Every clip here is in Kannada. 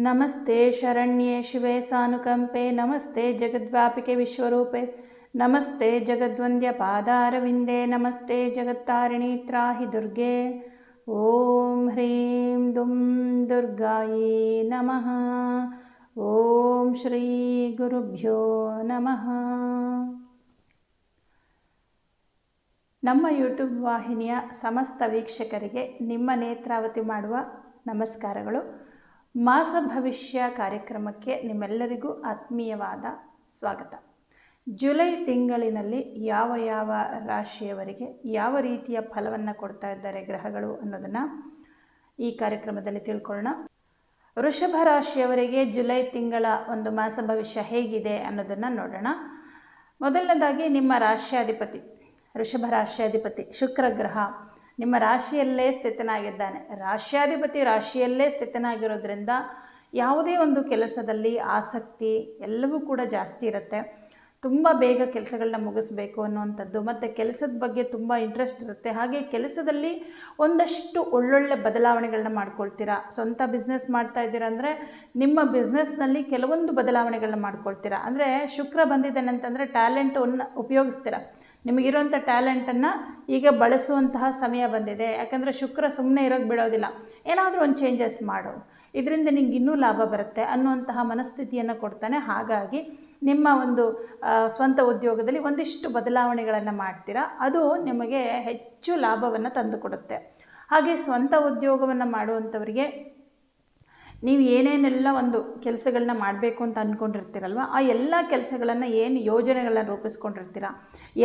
ನಮಸ್ತೆ ಶರಣ್ಯೆ ಶಿವೆ ಸಾನುಕಂಪೆ, ನಮಸ್ತೆ ಜಗದ್ವ್ಯಾಪಿಕೆ ವಿಶ್ವರೂಪೆ, ನಮಸ್ತೆ ಜಗದ್ವಂದ್ಯ ಪಾದಾರವಿಂದೆ, ನಮಸ್ತೆ ಜಗತ್ತಾರಿಣಿ ತ್ರಾಹಿ ದುರ್ಗೆ, ಓಂ ಹ್ರೀಂ ದುಂ ದುರ್ಗಾಯಿ ನಮಃ, ಓಂ ಶ್ರೀ ಗುರುಭ್ಯೋ ನಮಃ. ನಮ್ಮ ಯೂಟ್ಯೂಬ್ ವಾಹಿನಿಯ ಸಮಸ್ತ ವೀಕ್ಷಕರಿಗೆ ನಿಮ್ಮ ನೇತ್ರಾವತಿ ಮಾಡುವ ನಮಸ್ಕಾರಗಳು. ಮಾಸ ಭವಿಷ್ಯ ಕಾರ್ಯಕ್ರಮಕ್ಕೆ ನಿಮ್ಮೆಲ್ಲರಿಗೂ ಆತ್ಮೀಯವಾದ ಸ್ವಾಗತ. ಜುಲೈ ತಿಂಗಳಿನಲ್ಲಿ ಯಾವ ಯಾವ ರಾಶಿಯವರಿಗೆ ಯಾವ ರೀತಿಯ ಫಲವನ್ನು ಕೊಡ್ತಾ ಇದ್ದಾರೆ ಗ್ರಹಗಳು ಅನ್ನೋದನ್ನು ಈ ಕಾರ್ಯಕ್ರಮದಲ್ಲಿ ತಿಳ್ಕೊಳ್ಳೋಣ. ವೃಷಭ ರಾಶಿಯವರಿಗೆ ಜುಲೈ ತಿಂಗಳ ಒಂದು ಮಾಸ ಭವಿಷ್ಯ ಹೇಗಿದೆ ಅನ್ನೋದನ್ನು ನೋಡೋಣ. ಮೊದಲನೇದಾಗಿ ನಿಮ್ಮ ರಾಶ್ಯಾಧಿಪತಿ, ವೃಷಭ ರಾಶ್ಯಾಧಿಪತಿ ಶುಕ್ರ ಗ್ರಹ. ನಿಮ್ಮ ರಾಶಿಯಲ್ಲೇ ಸ್ಥಿತನಾಗಿದ್ದಾನೆ. ರಾಶ್ಯಾಧಿಪತಿ ರಾಶಿಯಲ್ಲೇ ಸ್ಥಿತನಾಗಿರೋದ್ರಿಂದ ಯಾವುದೇ ಒಂದು ಕೆಲಸದಲ್ಲಿ ಆಸಕ್ತಿ ಎಲ್ಲವೂ ಕೂಡ ಜಾಸ್ತಿ ಇರುತ್ತೆ. ತುಂಬ ಬೇಗ ಕೆಲಸಗಳನ್ನ ಮುಗಿಸ್ಬೇಕು ಅನ್ನುವಂಥದ್ದು, ಮತ್ತು ಕೆಲಸದ ಬಗ್ಗೆ ತುಂಬ ಇಂಟ್ರೆಸ್ಟ್ ಇರುತ್ತೆ. ಹಾಗೆ ಕೆಲಸದಲ್ಲಿ ಒಂದಷ್ಟು ಒಳ್ಳೊಳ್ಳೆ ಬದಲಾವಣೆಗಳನ್ನ ಮಾಡ್ಕೊಳ್ತೀರಾ. ಸ್ವಂತ ಬಿಸ್ನೆಸ್ ಮಾಡ್ತಾ ಇದ್ದೀರಾ ಅಂದರೆ ನಿಮ್ಮ ಬಿಸ್ನೆಸ್ನಲ್ಲಿ ಕೆಲವೊಂದು ಬದಲಾವಣೆಗಳನ್ನ ಮಾಡ್ಕೊಳ್ತೀರಾ. ಅಂದರೆ ಶುಕ್ರ ಬಂದಿದ್ದಾನೆ ಅಂತಂದರೆ ಟ್ಯಾಲೆಂಟನ್ನು ಉಪಯೋಗಿಸ್ತೀರಾ. ನಿಮಗಿರುವಂಥ ಟ್ಯಾಲೆಂಟನ್ನು ಈಗ ಬಳಸುವಂತಹ ಸಮಯ ಬಂದಿದೆ. ಯಾಕಂದರೆ ಶುಕ್ರ ಸುಮ್ಮನೆ ಇರೋಕ್ಕೆ ಬಿಡೋದಿಲ್ಲ. ಏನಾದರೂ ಒಂದು ಚೇಂಜಸ್ ಮಾಡು. ಇದರಿಂದ ನಿಮ್ಗೆ ಇನ್ನೂ ಲಾಭ ಬರುತ್ತೆ ಅನ್ನುವಂತಹ ಮನಸ್ಥಿತಿಯನ್ನು ಕೊಡ್ತಾನೆ. ಹಾಗಾಗಿ ನಿಮ್ಮ ಒಂದು ಸ್ವಂತ ಉದ್ಯೋಗದಲ್ಲಿ ಒಂದಿಷ್ಟು ಬದಲಾವಣೆಗಳನ್ನು ಮಾಡ್ತೀರಾ. ಅದು ನಿಮಗೆ ಹೆಚ್ಚು ಲಾಭವನ್ನು ತಂದುಕೊಡುತ್ತೆ. ಹಾಗೆ ಸ್ವಂತ ಉದ್ಯೋಗವನ್ನು ಮಾಡುವಂಥವರಿಗೆ ನೀವು ಏನೇನೆಲ್ಲ ಒಂದು ಕೆಲಸಗಳನ್ನ ಮಾಡಬೇಕು ಅಂತ ಅಂದ್ಕೊಂಡಿರ್ತೀರಲ್ವ ಆ ಎಲ್ಲ ಕೆಲಸಗಳನ್ನು ಏನು ಯೋಜನೆಗಳನ್ನು ರೂಪಿಸ್ಕೊಂಡಿರ್ತೀರ,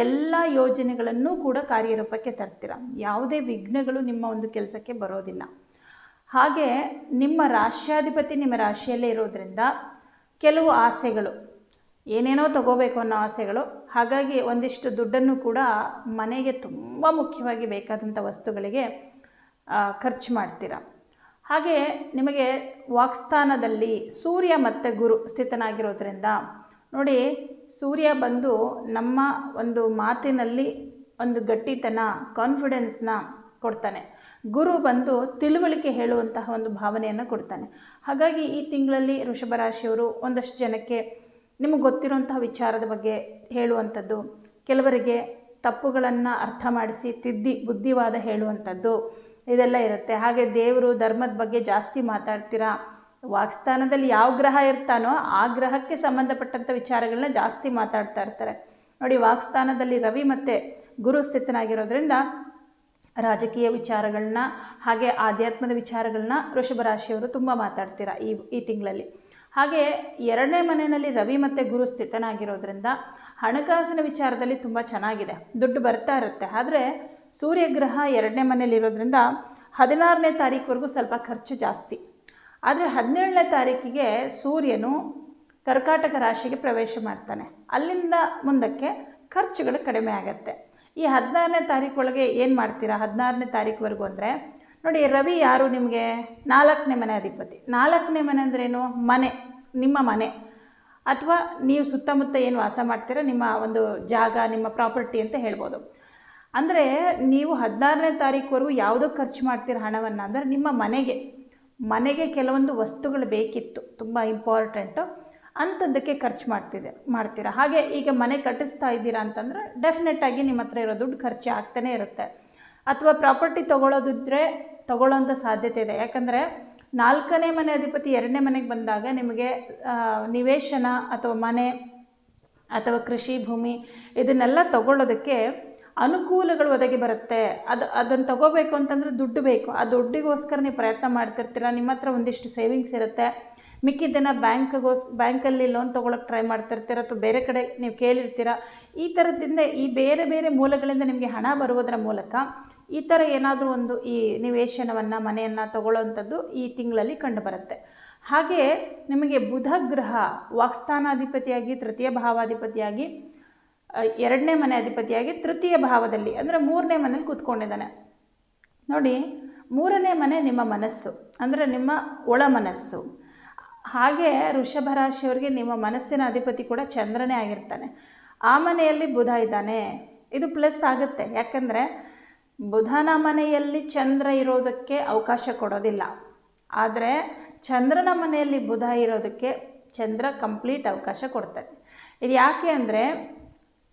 ಎಲ್ಲ ಯೋಜನೆಗಳನ್ನು ಕೂಡ ಕಾರ್ಯರೂಪಕ್ಕೆ ತರ್ತೀರ? ಯಾವುದೇ ವಿಘ್ನಗಳು ನಿಮ್ಮ ಒಂದು ಕೆಲಸಕ್ಕೆ ಬರೋದಿಲ್ಲ. ಹಾಗೆ ನಿಮ್ಮ ರಾಷ್ಟ್ರಾಧಿಪತಿ ನಿಮ್ಮ ರಾಶಿಯಲ್ಲೇ ಇರೋದರಿಂದ ಕೆಲವು ಆಸೆಗಳು, ಏನೇನೋ ತಗೋಬೇಕು ಅನ್ನೋ ಆಸೆಗಳು, ಹಾಗಾಗಿ ಒಂದಿಷ್ಟು ದುಡ್ಡನ್ನು ಕೂಡ ಮನೆಗೆ ತುಂಬ ಮುಖ್ಯವಾಗಿ ಬೇಕಾದಂಥ ವಸ್ತುಗಳಿಗೆ ಖರ್ಚು ಮಾಡ್ತೀರಾ? ಹಾಗೆ ನಿಮಗೆ ವಾಕ್ಸ್ಥಾನದಲ್ಲಿ ಸೂರ್ಯ ಮತ್ತು ಗುರು ಸ್ಥಿತನಾಗಿರೋದ್ರಿಂದ ನೋಡಿ ಸೂರ್ಯ ಬಂದು ನಮ್ಮ ಒಂದು ಮಾತಿನಲ್ಲಿ ಒಂದು ಗಟ್ಟಿತನ ಕಾನ್ಫಿಡೆನ್ಸ್ನ ಕೊಡ್ತಾನೆ. ಗುರು ಬಂದು ತಿಳುವಳಿಕೆ ಹೇಳುವಂತಹ ಒಂದು ಭಾವನೆಯನ್ನು ಕೊಡ್ತಾನೆ. ಹಾಗಾಗಿ ಈ ತಿಂಗಳಲ್ಲಿ ಋಷಭ ರಾಶಿಯವರು ಒಂದಷ್ಟು ಜನಕ್ಕೆ ನಿಮಗೆ ಗೊತ್ತಿರುವಂತಹ ವಿಚಾರದ ಬಗ್ಗೆ ಹೇಳುವಂಥದ್ದು, ಕೆಲವರಿಗೆ ತಪ್ಪುಗಳನ್ನು ಅರ್ಥ ಮಾಡಿಸಿ ತಿದ್ದಿ ಬುದ್ಧಿವಾದ ಹೇಳುವಂಥದ್ದು ಇದೆಲ್ಲ ಇರುತ್ತೆ. ಹಾಗೆ ದೇವರು ಧರ್ಮದ ಬಗ್ಗೆ ಜಾಸ್ತಿ ಮಾತಾಡ್ತೀರಾ? ವಾಕ್ಸ್ಥಾನದಲ್ಲಿ ಯಾವ ಗ್ರಹ ಇರ್ತಾನೋ ಆ ಗ್ರಹಕ್ಕೆ ಸಂಬಂಧಪಟ್ಟಂಥ ವಿಚಾರಗಳನ್ನ ಜಾಸ್ತಿ ಮಾತಾಡ್ತಾ ಇರ್ತಾರೆ. ನೋಡಿ ವಾಕ್ಸ್ಥಾನದಲ್ಲಿ ರವಿ ಮತ್ತು ಗುರು ಸ್ಥಿತನಾಗಿರೋದ್ರಿಂದ ರಾಜಕೀಯ ವಿಚಾರಗಳನ್ನ ಹಾಗೆ ಆಧ್ಯಾತ್ಮದ ವಿಚಾರಗಳನ್ನ ವೃಷಭ ರಾಶಿಯವರು ತುಂಬ ಮಾತಾಡ್ತೀರಾ ಈ ಈ ತಿಂಗಳಲ್ಲಿ. ಹಾಗೆ ಎರಡನೇ ಮನೆಯಲ್ಲಿ ರವಿ ಮತ್ತು ಗುರು ಸ್ಥಿತನಾಗಿರೋದ್ರಿಂದ ಹಣಕಾಸಿನ ವಿಚಾರದಲ್ಲಿ ತುಂಬ ಚೆನ್ನಾಗಿದೆ. ದುಡ್ಡು ಬರ್ತಾ ಇರುತ್ತೆ. ಆದರೆ ಸೂರ್ಯಗ್ರಹ ಎರಡನೇ ಮನೇಲಿರೋದ್ರಿಂದ ಹದಿನಾರನೇ ತಾರೀಕುವರೆಗೂ ಸ್ವಲ್ಪ ಖರ್ಚು ಜಾಸ್ತಿ. ಆದರೆ ಹದಿನೇಳನೇ ತಾರೀಕಿಗೆ ಸೂರ್ಯನು ಕರ್ಕಾಟಕ ರಾಶಿಗೆ ಪ್ರವೇಶ ಮಾಡ್ತಾನೆ. ಅಲ್ಲಿಂದ ಮುಂದಕ್ಕೆ ಖರ್ಚುಗಳು ಕಡಿಮೆ ಆಗುತ್ತೆ. ಈ ಹದಿನಾರನೇ ತಾರೀಕೊಳಗೆ ಏನು ಮಾಡ್ತೀರಾ? ಹದಿನಾರನೇ ತಾರೀಕುವರೆಗೂ ಅಂದರೆ ನೋಡಿ, ರವಿ ಯಾರು ನಿಮಗೆ? ನಾಲ್ಕನೇ ಮನೆ ಅಧಿಪತಿ. ನಾಲ್ಕನೇ ಮನೆ ಅಂದ್ರೇನು ಮನೆ, ನಿಮ್ಮ ಮನೆ. ಅಥವಾ ನೀವು ಸುತ್ತಮುತ್ತ ಏನು ವಾಸ ಮಾಡ್ತೀರಾ? ನಿಮ್ಮ ಒಂದು ಜಾಗ, ನಿಮ್ಮ ಪ್ರಾಪರ್ಟಿ ಅಂತ ಹೇಳ್ಬೋದು. ಅಂದರೆ ನೀವು ಹದಿನಾರನೇ ತಾರೀಕುವರೆಗೂ ಯಾವುದೋ ಖರ್ಚು ಮಾಡ್ತೀರ ಹಣವನ್ನು, ಅಂದರೆ ನಿಮ್ಮ ಮನೆಗೆ ಮನೆಗೆ ಕೆಲವೊಂದು ವಸ್ತುಗಳು ಬೇಕಿತ್ತು, ತುಂಬ ಇಂಪಾರ್ಟೆಂಟು ಅಂಥದ್ದಕ್ಕೆ ಖರ್ಚು ಮಾಡ್ತಿದೆ, ಮಾಡ್ತೀರಾ. ಹಾಗೆ ಈಗ ಮನೆ ಕಟ್ಟಿಸ್ತಾ ಇದ್ದೀರಾ ಅಂತಂದರೆ ಡೆಫಿನೆಟ್ಟಾಗಿ ನಿಮ್ಮ ಹತ್ರ ಇರೋ ದುಡ್ಡು ಖರ್ಚು ಆಗ್ತಾನೇ ಇರುತ್ತೆ. ಅಥವಾ ಪ್ರಾಪರ್ಟಿ ತೊಗೊಳೋದಿದ್ರೆ ತೊಗೊಳ್ಳೋಂಥ ಸಾಧ್ಯತೆ ಇದೆ. ಯಾಕಂದರೆ ನಾಲ್ಕನೇ ಮನೆ ಅಧಿಪತಿ ಎರಡನೇ ಮನೆಗೆ ಬಂದಾಗ ನಿಮಗೆ ನಿವೇಶನ ಅಥವಾ ಮನೆ ಅಥವಾ ಕೃಷಿ ಭೂಮಿ ಇದನ್ನೆಲ್ಲ ತಗೊಳ್ಳೋದಕ್ಕೆ ಅನುಕೂಲಗಳು ಒದಗಿ ಬರುತ್ತೆ. ಅದು, ಅದನ್ನು ತಗೋಬೇಕು ಅಂತಂದರೆ ದುಡ್ಡು ಬೇಕು. ಆ ದುಡ್ಡಿಗೋಸ್ಕರ ನೀವು ಪ್ರಯತ್ನ ಮಾಡ್ತಿರ್ತೀರ. ನಿಮ್ಮ ಹತ್ರ ಒಂದಿಷ್ಟು ಸೇವಿಂಗ್ಸ್ ಇರುತ್ತೆ. ಮಿಕ್ಕಿದ್ದನ್ನು ಬ್ಯಾಂಕ್ಗೋಸ್, ಬ್ಯಾಂಕಲ್ಲಿ ಲೋನ್ ತೊಗೊಳಕ್ಕೆ ಟ್ರೈ ಮಾಡ್ತಿರ್ತೀರ ಅಥವಾ ಬೇರೆ ಕಡೆ ನೀವು ಕೇಳಿರ್ತೀರ. ಈ ಥರದಿಂದ ಈ ಬೇರೆ ಬೇರೆ ಮೂಲಗಳಿಂದ ನಿಮಗೆ ಹಣ ಬರುವುದರ ಮೂಲಕ ಈ ಥರ ಏನಾದರೂ ಒಂದು ಈ ನಿವೇಶನವನ್ನು, ಮನೆಯನ್ನು ತಗೊಳ್ಳೋವಂಥದ್ದು ಈ ತಿಂಗಳಲ್ಲಿ ಕಂಡುಬರುತ್ತೆ. ಹಾಗೆ ನಿಮಗೆ ಬುಧ ಗ್ರಹ ವಾಕ್ಸ್ಥಾನಾಧಿಪತಿಯಾಗಿ ತೃತೀಯ ಭಾವಾಧಿಪತಿಯಾಗಿ ಎರಡನೇ ಮನೆ ಅಧಿಪತಿಯಾಗಿ ತೃತೀಯ ಭಾವದಲ್ಲಿ, ಅಂದರೆ ಮೂರನೇ ಮನೇಲಿ ಕೂತ್ಕೊಂಡಿದ್ದಾನೆ. ನೋಡಿ, ಮೂರನೇ ಮನೆ ನಿಮ್ಮ ಮನಸ್ಸು, ಅಂದರೆ ನಿಮ್ಮ ಒಳ ಮನಸ್ಸು. ಹಾಗೆ ವೃಷಭ ರಾಶಿಯವರಿಗೆ ನಿಮ್ಮ ಮನಸ್ಸಿನ ಅಧಿಪತಿ ಕೂಡ ಚಂದ್ರನೇ ಆಗಿರ್ತಾನೆ. ಆ ಮನೆಯಲ್ಲಿ ಬುಧ ಇದ್ದಾನೆ. ಇದು ಪ್ಲಸ್ ಆಗುತ್ತೆ. ಯಾಕಂದರೆ ಬುಧನ ಮನೆಯಲ್ಲಿ ಚಂದ್ರ ಇರೋದಕ್ಕೆ ಅವಕಾಶ ಕೊಡೋದಿಲ್ಲ. ಆದರೆ ಚಂದ್ರನ ಮನೆಯಲ್ಲಿ ಬುಧ ಇರೋದಕ್ಕೆ ಚಂದ್ರ ಕಂಪ್ಲೀಟ್ ಅವಕಾಶ ಕೊಡ್ತಾರೆ ಇದು ಯಾಕೆ ಅಂದರೆ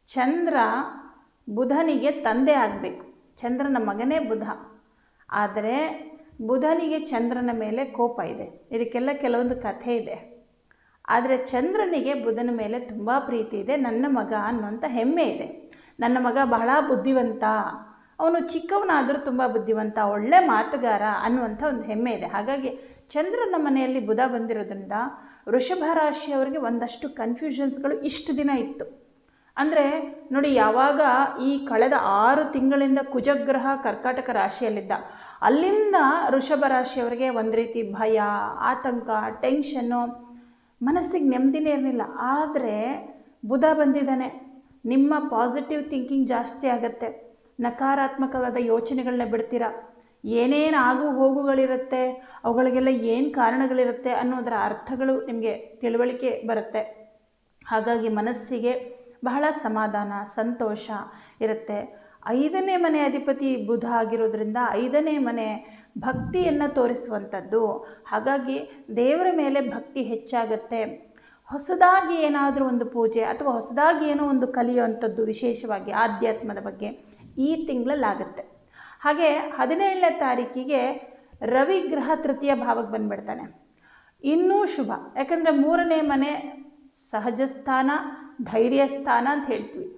ಚಂದ್ರ ಬುಧನಿಗೆ ತಂದೆ ಆಗಬೇಕು. ಚಂದ್ರನ ಮಗನೇ ಬುಧ. ಆದರೆ ಬುಧನಿಗೆ ಚಂದ್ರನ ಮೇಲೆ ಕೋಪ ಇದೆ. ಇದಕ್ಕೆಲ್ಲ ಕೆಲವೊಂದು ಕಥೆ ಇದೆ. ಆದರೆ ಚಂದ್ರನಿಗೆ ಬುಧನ ಮೇಲೆ ತುಂಬ ಪ್ರೀತಿ ಇದೆ. ನನ್ನ ಮಗ ಅನ್ನುವಂಥ ಹೆಮ್ಮೆ ಇದೆ. ನನ್ನ ಮಗ ಬಹಳ ಬುದ್ಧಿವಂತ. ಅವನು ಚಿಕ್ಕವನಾದರೂ ತುಂಬ ಬುದ್ಧಿವಂತ, ಒಳ್ಳೆ ಮಾತುಗಾರ ಅನ್ನುವಂಥ ಒಂದು ಹೆಮ್ಮೆ ಇದೆ. ಹಾಗಾಗಿ ಚಂದ್ರನ ಮನೆಯಲ್ಲಿ ಬುಧ ಬಂದಿರೋದ್ರಿಂದ ವೃಷಭ ರಾಶಿಯವರಿಗೆ ಒಂದಷ್ಟು ಕನ್ಫ್ಯೂಷನ್ಸ್ಗಳು ಇಷ್ಟು ದಿನ ಇತ್ತು. ಅಂದರೆ ನೋಡಿ ಯಾವಾಗ ಈ ಕಳೆದ ಆರು ತಿಂಗಳಿಂದ ಕುಜಗ್ರಹ ಕರ್ಕಾಟಕ ರಾಶಿಯಲ್ಲಿದ್ದ, ಅಲ್ಲಿಂದ ಋಷಭ ರಾಶಿಯವರಿಗೆ ಒಂದು ರೀತಿ ಭಯ, ಆತಂಕ, ಟೆನ್ಷನ್ನು, ಮನಸ್ಸಿಗೆ ನೆಮ್ಮದಿನೇ ಇರಲಿಲ್ಲ. ಆದರೆ ಬುಧ ಬಂದಿದ್ದಾನೆ. ನಿಮ್ಮ ಪಾಸಿಟಿವ್ ಥಿಂಕಿಂಗ್ ಜಾಸ್ತಿ ಆಗುತ್ತೆ. ನಕಾರಾತ್ಮಕವಾದ ಯೋಚನೆಗಳನ್ನ ಬಿಡ್ತೀರಾ? ಏನೇನು ಆಗು ಹೋಗುಗಳಿರುತ್ತೆ? ಅವುಗಳಿಗೆಲ್ಲ ಏನು ಕಾರಣಗಳಿರುತ್ತೆ ಅನ್ನೋದರ ಅರ್ಥಗಳು ನಿಮಗೆ ತಿಳುವಳಿಕೆ ಬರುತ್ತೆ. ಹಾಗಾಗಿ ಮನಸ್ಸಿಗೆ ಬಹಳ ಸಮಾಧಾನ, ಸಂತೋಷ ಇರುತ್ತೆ. ಐದನೇ ಮನೆ ಅಧಿಪತಿ ಬುಧ ಆಗಿರೋದ್ರಿಂದ ಐದನೇ ಮನೆ ಭಕ್ತಿಯನ್ನು ತೋರಿಸುವಂಥದ್ದು. ಹಾಗಾಗಿ ದೇವರ ಮೇಲೆ ಭಕ್ತಿ ಹೆಚ್ಚಾಗತ್ತೆ. ಹೊಸದಾಗಿ ಏನಾದರೂ ಒಂದು ಪೂಜೆ ಅಥವಾ ಹೊಸದಾಗಿ ಏನೋ ಒಂದು ಕಲಿಯುವಂಥದ್ದು ವಿಶೇಷವಾಗಿ ಆಧ್ಯಾತ್ಮದ ಬಗ್ಗೆ ಈ ತಿಂಗಳಲ್ಲಾಗುತ್ತೆ ಹಾಗೆ ಹದಿನೇಳನೇ ತಾರೀಕಿಗೆ ರವಿ ಗ್ರಹ ತೃತೀಯ ಭಾವಕ್ಕೆ ಬಂದುಬಿಡ್ತಾನೆ. ಇನ್ನೂ ಶುಭ. ಯಾಕಂದರೆ ಮೂರನೇ ಮನೆ ಸಹಜ ಸ್ಥಾನ ಧೈರ್ಯ ಸ್ಥಾನ ಅಂತ ಹೇಳ್ತೀವಿ.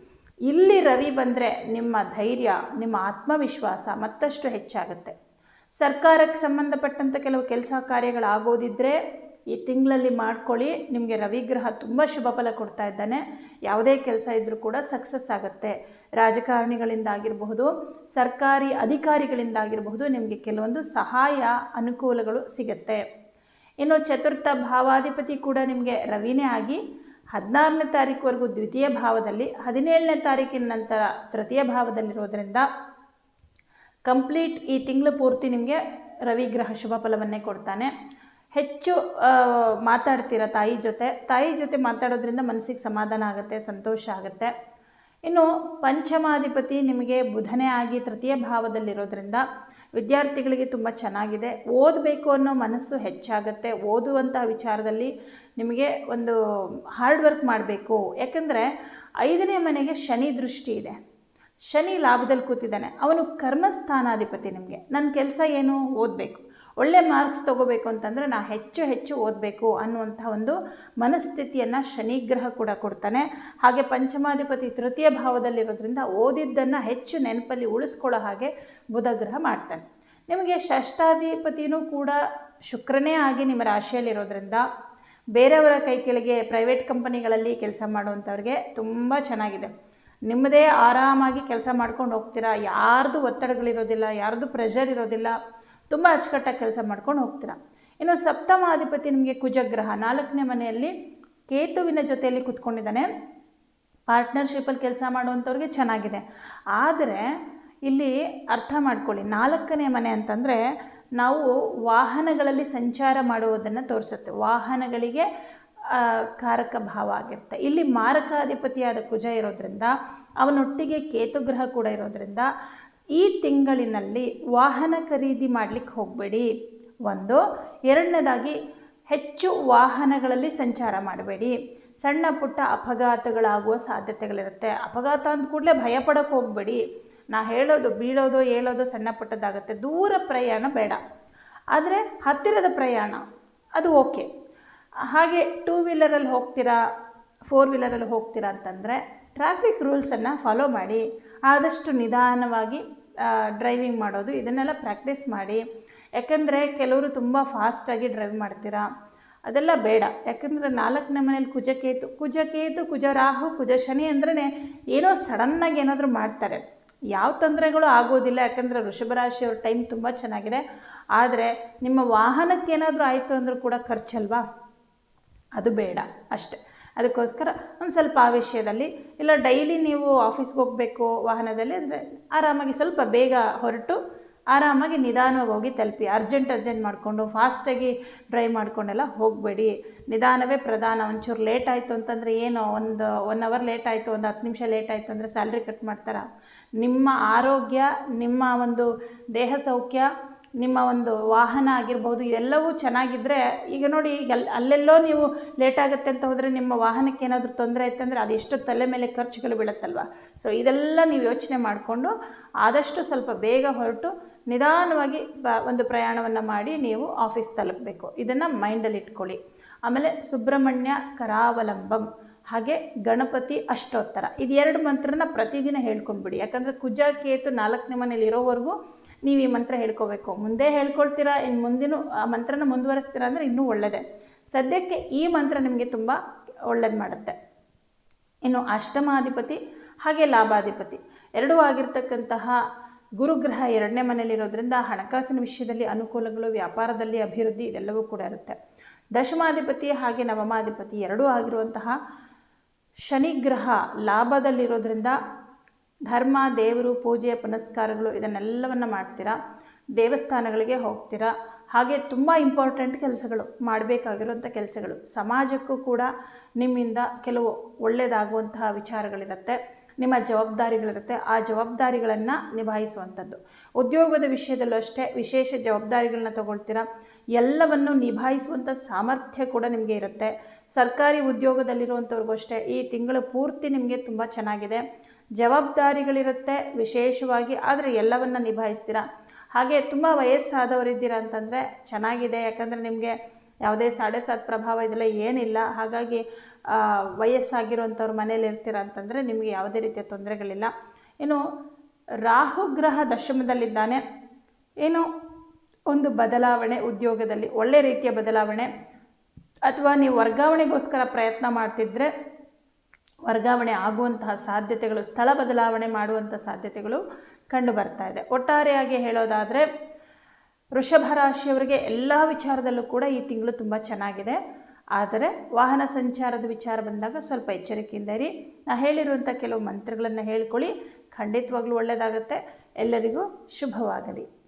ಇಲ್ಲಿ ರವಿ ಬಂದರೆ ನಿಮ್ಮ ಧೈರ್ಯ, ನಿಮ್ಮ ಆತ್ಮವಿಶ್ವಾಸ ಮತ್ತಷ್ಟು ಹೆಚ್ಚಾಗುತ್ತೆ. ಸರ್ಕಾರಕ್ಕೆ ಸಂಬಂಧಪಟ್ಟಂಥ ಕೆಲವು ಕೆಲಸ ಕಾರ್ಯಗಳಾಗೋದಿದ್ದರೆ ಈ ತಿಂಗಳಲ್ಲಿ ಮಾಡ್ಕೊಳ್ಳಿ, ನಿಮಗೆ ರವಿಗ್ರಹ ತುಂಬ ಶುಭ ಫಲ ಕೊಡ್ತಾ ಇದ್ದಾನೆ. ಯಾವುದೇ ಕೆಲಸ ಇದ್ದರೂ ಕೂಡ ಸಕ್ಸಸ್ ಆಗುತ್ತೆ. ರಾಜಕಾರಣಿಗಳಿಂದ ಆಗಿರಬಹುದು, ಸರ್ಕಾರಿ ಅಧಿಕಾರಿಗಳಿಂದ ಆಗಿರಬಹುದು ನಿಮಗೆ ಕೆಲವೊಂದು ಸಹಾಯ ಅನುಕೂಲಗಳು ಸಿಗುತ್ತೆ. ಇನ್ನು ಚತುರ್ಥ ಭಾವಾಧಿಪತಿ ಕೂಡ ನಿಮಗೆ ರವಿನೇ ಆಗಿ ಹದಿನಾರನೇ ತಾರೀಕುವರೆಗೂ ದ್ವಿತೀಯ ಭಾವದಲ್ಲಿ, ಹದಿನೇಳನೇ ತಾರೀಕಿನ ನಂತರ ತೃತೀಯ ಭಾವದಲ್ಲಿರೋದರಿಂದ ಕಂಪ್ಲೀಟ್ ಈ ತಿಂಗಳು ಪೂರ್ತಿ ನಿಮಗೆ ರವಿಗ್ರಹ ಶುಭ ಫಲವನ್ನೇ ಕೊಡ್ತಾನೆ. ಹೆಚ್ಚು ಮಾತಾಡ್ತೀರ ತಾಯಿ ಜೊತೆ? ತಾಯಿ ಜೊತೆ ಮಾತಾಡೋದ್ರಿಂದ ಮನಸ್ಸಿಗೆ ಸಮಾಧಾನ ಆಗುತ್ತೆ, ಸಂತೋಷ ಆಗುತ್ತೆ. ಇನ್ನು ಪಂಚಮಾಧಿಪತಿ ನಿಮಗೆ ಬುಧನೇ ಆಗಿ ತೃತೀಯ ಭಾವದಲ್ಲಿರೋದ್ರಿಂದ ವಿದ್ಯಾರ್ಥಿಗಳಿಗೆ ತುಂಬ ಚೆನ್ನಾಗಿದೆ. ಓದಬೇಕು ಅನ್ನೋ ಮನಸ್ಸು ಹೆಚ್ಚಾಗುತ್ತೆ. ಓದುವಂಥ ವಿಚಾರದಲ್ಲಿ ನಿಮಗೆ ಒಂದು ಹಾರ್ಡ್ ವರ್ಕ್ ಮಾಡಬೇಕು. ಯಾಕಂದರೆ ಐದನೇ ಮನೆಗೆ ಶನಿ ದೃಷ್ಟಿ ಇದೆ. ಶನಿ ಲಾಭದಲ್ಲಿ ಕೂತಿದ್ದಾನೆ. ಅವನು ಕರ್ಮಸ್ಥಾನಾಧಿಪತಿ ನಿಮಗೆ. ನನ್ನ ಕೆಲಸ ಏನು? ಓದಬೇಕು. ಒಳ್ಳೆ ಮಾರ್ಕ್ಸ್ ತೊಗೋಬೇಕು ಅಂತಂದರೆ ನಾ ಹೆಚ್ಚು ಹೆಚ್ಚು ಓದಬೇಕು ಅನ್ನುವಂಥ ಒಂದು ಮನಸ್ಥಿತಿಯನ್ನು ಶನಿಗ್ರಹ ಕೂಡ ಕೊಡ್ತಾನೆ. ಹಾಗೆ ಪಂಚಮಾಧಿಪತಿ ತೃತೀಯ ಭಾವದಲ್ಲಿರೋದ್ರಿಂದ ಓದಿದ್ದನ್ನು ಹೆಚ್ಚು ನೆನಪಲ್ಲಿ ಉಳಿಸ್ಕೊಳ್ಳೋ ಹಾಗೆ ಬುಧ ಗ್ರಹ ಮಾಡ್ತಾನೆ. ನಿಮಗೆ ಷಷ್ಠಾಧಿಪತಿನೂ ಕೂಡ ಶುಕ್ರನೇ ಆಗಿ ನಿಮ್ಮ ರಾಶಿಯಲ್ಲಿರೋದ್ರಿಂದ ಬೇರೆಯವರ ಕೈ ಕೆಳಗೆ ಪ್ರೈವೇಟ್ ಕಂಪನಿಗಳಲ್ಲಿ ಕೆಲಸ ಮಾಡುವಂಥವ್ರಿಗೆ ತುಂಬ ಚೆನ್ನಾಗಿದೆ. ನಿಮ್ಮದೇ ಆರಾಮಾಗಿ ಕೆಲಸ ಮಾಡ್ಕೊಂಡು ಹೋಗ್ತೀರಾ? ಯಾರ್ದು ಒತ್ತಡಗಳಿರೋದಿಲ್ಲ ಯಾರ್ದು ಪ್ರೆಷರ್ ಇರೋದಿಲ್ಲ, ತುಂಬ ಅಚ್ಚುಕಟ್ಟಾಗಿ ಕೆಲಸ ಮಾಡ್ಕೊಂಡು ಹೋಗ್ತೀರಾ? ಇನ್ನು ಸಪ್ತಮಾಧಿಪತಿ ನಿಮಗೆ ಕುಜಗ್ರಹ. ನಾಲ್ಕನೇ ಮನೆಯಲ್ಲಿ ಕೇತುವಿನ ಜೊತೆಯಲ್ಲಿ ಕೂತ್ಕೊಂಡಿದ್ದಾನೆ. ಪಾರ್ಟ್ನರ್ಶಿಪ್ಪಲ್ಲಿ ಕೆಲಸ ಮಾಡುವಂಥವ್ರಿಗೆ ಚೆನ್ನಾಗಿದೆ. ಆದರೆ ಇಲ್ಲಿ ಅರ್ಥ ಮಾಡ್ಕೊಳ್ಳಿ, ನಾಲ್ಕನೇ ಮನೆ ಅಂತಂದರೆ ನಾವು ವಾಹನಗಳಲ್ಲಿ ಸಂಚಾರ ಮಾಡುವುದನ್ನು ತೋರಿಸುತ್ತೆ. ವಾಹನಗಳಿಗೆ ಕಾರಕ ಭಾವ ಆಗಿರುತ್ತೆ. ಇಲ್ಲಿ ಮಾರಕಾಧಿಪತಿಯಾದ ಕುಜ ಇರೋದ್ರಿಂದ, ಅವನೊಟ್ಟಿಗೆ ಕೇತುಗ್ರಹ ಕೂಡ ಇರೋದ್ರಿಂದ, ಈ ತಿಂಗಳಿನಲ್ಲಿ ವಾಹನ ಖರೀದಿ ಮಾಡಲಿಕ್ಕೆ ಹೋಗಬೇಡಿ. ಒಂದು, ಎರಡನೇದಾಗಿ ಹೆಚ್ಚು ವಾಹನಗಳಲ್ಲಿ ಸಂಚಾರ ಮಾಡಬೇಡಿ. ಸಣ್ಣ ಪುಟ್ಟ ಅಪಘಾತಗಳಾಗುವ ಸಾಧ್ಯತೆಗಳಿರುತ್ತೆ. ಅಪಘಾತ ಅಂದ ಕೂಡಲೇ ಭಯಪಡಕ್ಕೆ ಹೋಗಬೇಡಿ. ನಾ ಹೇಳೋದು, ಬೀಳೋದು, ಹೇಳೋದು ಸಣ್ಣ ಪುಟ್ಟದಾಗುತ್ತೆ ದೂರ ಪ್ರಯಾಣ ಬೇಡ. ಆದರೆ ಹತ್ತಿರದ ಪ್ರಯಾಣ, ಅದು ಓಕೆ. ಹಾಗೆ ಟೂ ವೀಲರಲ್ಲಿ ಹೋಗ್ತೀರಾ ಫೋರ್ ವೀಲರಲ್ಲಿ ಹೋಗ್ತೀರಾ ಅಂತಂದರೆ ಟ್ರಾಫಿಕ್ ರೂಲ್ಸನ್ನು ಫಾಲೋ ಮಾಡಿ, ಆದಷ್ಟು ನಿಧಾನವಾಗಿ ಡ್ರೈವಿಂಗ್ ಮಾಡೋದು, ಇದನ್ನೆಲ್ಲ ಪ್ರಾಕ್ಟೀಸ್ ಮಾಡಿ. ಯಾಕಂದರೆ ಕೆಲವರು ತುಂಬ ಫಾಸ್ಟಾಗಿ ಡ್ರೈವ್ ಮಾಡ್ತೀರಾ, ಅದೆಲ್ಲ ಬೇಡ. ಯಾಕಂದರೆ ನಾಲ್ಕನೇ ಮನೇಲಿ ಕುಜಕೇತು ಕುಜಕೇತು ಕುಜರಾಹು ಕುಜ ಶನಿ ಅಂದ್ರೆ ಏನೋ ಸಡನ್ನಾಗಿ ಏನಾದರೂ ಮಾಡ್ತಾರೆ. ಯಾವ ತೊಂದರೆಗಳು ಆಗೋದಿಲ್ಲ, ಯಾಕಂದರೆ ವೃಷಭರಾಶಿಯವ್ರ ಟೈಮ್ ತುಂಬ ಚೆನ್ನಾಗಿದೆ. ಆದರೆ ನಿಮ್ಮ ವಾಹನಕ್ಕೆ ಏನಾದರೂ ಆಯಿತು ಅಂದರೂ ಕೂಡ ಖರ್ಚಲ್ವಾ? ಅದು ಬೇಡ, ಅಷ್ಟೆ. ಅದಕ್ಕೋಸ್ಕರ ಒಂದು ಸ್ವಲ್ಪ ಆ ವಿಷಯದಲ್ಲಿ, ಇಲ್ಲ ಡೈಲಿ ನೀವು ಆಫೀಸ್ಗೆ ಹೋಗಬೇಕು ವಾಹನದಲ್ಲಿ ಅಂದರೆ ಆರಾಮಾಗಿ ಸ್ವಲ್ಪ ಬೇಗ ಹೊರಟು ಆರಾಮಾಗಿ ನಿಧಾನವಾಗಿ ಹೋಗಿ ತಲುಪಿ ಅರ್ಜೆಂಟ್ ಅರ್ಜೆಂಟ್ ಮಾಡಿಕೊಂಡು ಫಾಸ್ಟಾಗಿ ಡ್ರೈವ್ ಮಾಡ್ಕೊಂಡೆಲ್ಲ ಹೋಗಬೇಡಿ. ನಿಧಾನವೇ ಪ್ರಧಾನ, ಒಂಚೂರು ಲೇಟ್ ಆಯಿತು ಅಂತಂದರೆ ಏನು, ಒಂದು ಒನ್ ಅವರ್ ಲೇಟ್ ಆಯಿತು, ಒಂದು ಹತ್ತು ನಿಮಿಷ ಲೇಟ್ ಆಯಿತು ಅಂದರೆ ಸ್ಯಾಲ್ರಿ ಕಟ್ ಮಾಡ್ತಾರಾ? ನಿಮ್ಮ ಆರೋಗ್ಯ, ನಿಮ್ಮ ಒಂದು ದೇಹ ಸೌಖ್ಯ, ನಿಮ್ಮ ಒಂದು ವಾಹನ ಆಗಿರ್ಬೋದು, ಇದೆಲ್ಲವೂ ಚೆನ್ನಾಗಿದ್ದರೆ ಈಗ ನೋಡಿ, ಈಗ ಅಲ್ಲೆಲ್ಲೋ ನೀವು ಲೇಟ್ ಆಗುತ್ತೆ ಅಂತ ಹೋದರೆ ನಿಮ್ಮ ವಾಹನಕ್ಕೆ ಏನಾದರೂ ತೊಂದರೆ ಆಯ್ತು ಅಂದರೆ ಅದೆಷ್ಟು ತಲೆ ಮೇಲೆ ಖರ್ಚುಗಳು ಬೀಳುತ್ತಲ್ವ? ಸೊ ಇದೆಲ್ಲ ನೀವು ಯೋಚನೆ ಮಾಡಿಕೊಂಡು ಆದಷ್ಟು ಸ್ವಲ್ಪ ಬೇಗ ಹೊರಟು ನಿಧಾನವಾಗಿ ಬ, ಒಂದು ಪ್ರಯಾಣವನ್ನು ಮಾಡಿ ನೀವು ಆಫೀಸ್ ತಲುಪಬೇಕು. ಇದನ್ನು ಮೈಂಡಲ್ಲಿ ಇಟ್ಕೊಳ್ಳಿ. ಆಮೇಲೆ ಸುಬ್ರಹ್ಮಣ್ಯ ಕರಾವಲಂಬಂ, ಹಾಗೆ ಗಣಪತಿ ಅಷ್ಟೋತ್ತರ. ಇದೆರಡು ಮಂತ್ರನ ಪ್ರತಿದಿನ ಹೇಳ್ಕೊಂಡ್ಬಿಡಿ. ಯಾಕಂದರೆ ಕುಜ ಕೇತು ನಾಲ್ಕನೇ ಮನೇಲಿ ಇರೋವರೆಗೂ ನೀವು ಈ ಮಂತ್ರ ಹೇಳ್ಕೋಬೇಕು. ಮುಂದೆ ಹೇಳ್ಕೊಳ್ತೀರಾ ಇನ್ನು ಮುಂದಿನ ಆ ಮಂತ್ರನ ಮುಂದುವರಿಸ್ತೀರಾ ಅಂದರೆ ಇನ್ನೂ ಒಳ್ಳೆಯದೇ ಸದ್ಯಕ್ಕೆ ಈ ಮಂತ್ರ ನಿಮಗೆ ತುಂಬ ಒಳ್ಳೇದು ಮಾಡುತ್ತೆ. ಇನ್ನು ಅಷ್ಟಮಾಧಿಪತಿ ಹಾಗೆ ಲಾಭಾಧಿಪತಿ. ಎರಡೂ ಆಗಿರ್ತಕ್ಕಂತಹ ಗುರುಗ್ರಹ ಎರಡನೇ ಮನೆಯಲ್ಲಿರೋದ್ರಿಂದ ಹಣಕಾಸಿನ ವಿಷಯದಲ್ಲಿ ಅನುಕೂಲಗಳು, ವ್ಯಾಪಾರದಲ್ಲಿ ಅಭಿವೃದ್ಧಿ ಇದೆಲ್ಲವೂ ಕೂಡ ಇರುತ್ತೆ. ದಶಮಾಧಿಪತಿ ಹಾಗೆ ನವಮಾಧಿಪತಿ ಎರಡೂ ಆಗಿರುವಂತಹ ಶನಿಗ್ರಹ ಲಾಭದಲ್ಲಿರೋದ್ರಿಂದ ಧರ್ಮ, ದೇವರು, ಪೂಜೆ, ಪುನಸ್ಕಾರಗಳು ಇದನ್ನೆಲ್ಲವನ್ನು ಮಾಡ್ತೀರಾ? ದೇವಸ್ಥಾನಗಳಿಗೆ ಹೋಗ್ತೀರಾ? ಹಾಗೆ ತುಂಬ ಇಂಪಾರ್ಟೆಂಟ್ ಕೆಲಸಗಳು ಮಾಡಬೇಕಾಗಿರುವಂಥ ಕೆಲಸಗಳು. ಸಮಾಜಕ್ಕೂ ಕೂಡ ನಿಮ್ಮಿಂದ ಕೆಲವು ಒಳ್ಳೆಯದಾಗುವಂತಹ ವಿಚಾರಗಳಿರುತ್ತೆ. ನಿಮ್ಮ ಜವಾಬ್ದಾರಿಗಳಿರುತ್ತೆ. ಆ ಜವಾಬ್ದಾರಿಗಳನ್ನು ನಿಭಾಯಿಸುವಂಥದ್ದು. ಉದ್ಯೋಗದ ವಿಷಯದಲ್ಲೂ ಅಷ್ಟೇ, ವಿಶೇಷ ಜವಾಬ್ದಾರಿಗಳನ್ನ ತಗೊಳ್ತೀರಾ? ಎಲ್ಲವನ್ನು ನಿಭಾಯಿಸುವಂಥ ಸಾಮರ್ಥ್ಯ ಕೂಡ ನಿಮಗೆ ಇರುತ್ತೆ. ಸರ್ಕಾರಿ ಉದ್ಯೋಗದಲ್ಲಿರುವಂಥವ್ರಿಗೂ ಅಷ್ಟೇ, ಈ ತಿಂಗಳು ಪೂರ್ತಿ ನಿಮಗೆ ತುಂಬ ಚೆನ್ನಾಗಿದೆ. ಜವಾಬ್ದಾರಿಗಳಿರುತ್ತೆ ವಿಶೇಷವಾಗಿ, ಆದರೆ ಎಲ್ಲವನ್ನು ನಿಭಾಯಿಸ್ತೀರಾ? ಹಾಗೆ ತುಂಬ ವಯಸ್ಸಾದವರಿದ್ದೀರಾ ಅಂತಂದರೆ ಚೆನ್ನಾಗಿದೆ. ಯಾಕಂದರೆ ನಿಮಗೆ ಯಾವುದೇ ಸಾಡೆ ಸಾತ್ ಪ್ರಭಾವ ಇದೆಲ್ಲ ಏನಿಲ್ಲ. ಹಾಗಾಗಿ ವಯಸ್ಸಾಗಿರುವಂಥವ್ರ ಮನೇಲಿ ಇರ್ತೀರ ಅಂತಂದರೆ ನಿಮಗೆ ಯಾವುದೇ ರೀತಿಯ ತೊಂದರೆಗಳಿಲ್ಲ. ಏನು ರಾಹುಗ್ರಹ ದಶಮದಲ್ಲಿದ್ದಾನೆ. ಏನು ಒಂದು ಬದಲಾವಣೆ ಉದ್ಯೋಗದಲ್ಲಿ, ಒಳ್ಳೆ ರೀತಿಯ ಬದಲಾವಣೆ. ಅಥವಾ ನೀವು ವರ್ಗಾವಣೆಗೋಸ್ಕರ ಪ್ರಯತ್ನ ಮಾಡ್ತಿದ್ರೆ ವರ್ಗಾವಣೆ ಆಗುವಂತಹ ಸಾಧ್ಯತೆಗಳು, ಸ್ಥಳ ಬದಲಾವಣೆ ಮಾಡುವಂಥ ಸಾಧ್ಯತೆಗಳು ಕಂಡು ಬರ್ತಾ ಇದೆ. ಒಟ್ಟಾರೆಯಾಗಿ ಹೇಳೋದಾದರೆ, ವೃಷಭ ರಾಶಿಯವರಿಗೆ ಎಲ್ಲ ವಿಚಾರದಲ್ಲೂ ಕೂಡ ಈ ತಿಂಗಳು ತುಂಬ ಚೆನ್ನಾಗಿದೆ. ಆದರೆ ವಾಹನ ಸಂಚಾರದ ವಿಚಾರ ಬಂದಾಗ ಸ್ವಲ್ಪ ಎಚ್ಚರಿಕೆಯಿಂದ ಇರಿ. ನಾ ಹೇಳಿರುವಂಥ ಕೆಲವು ಮಂತ್ರಗಳನ್ನು ಹೇಳ್ಕೊಳ್ಳಿ. ಖಂಡಿತವಾಗ್ಲೂ ಒಳ್ಳೆಯದಾಗತ್ತೆ. ಎಲ್ಲರಿಗೂ ಶುಭವಾಗಲಿ.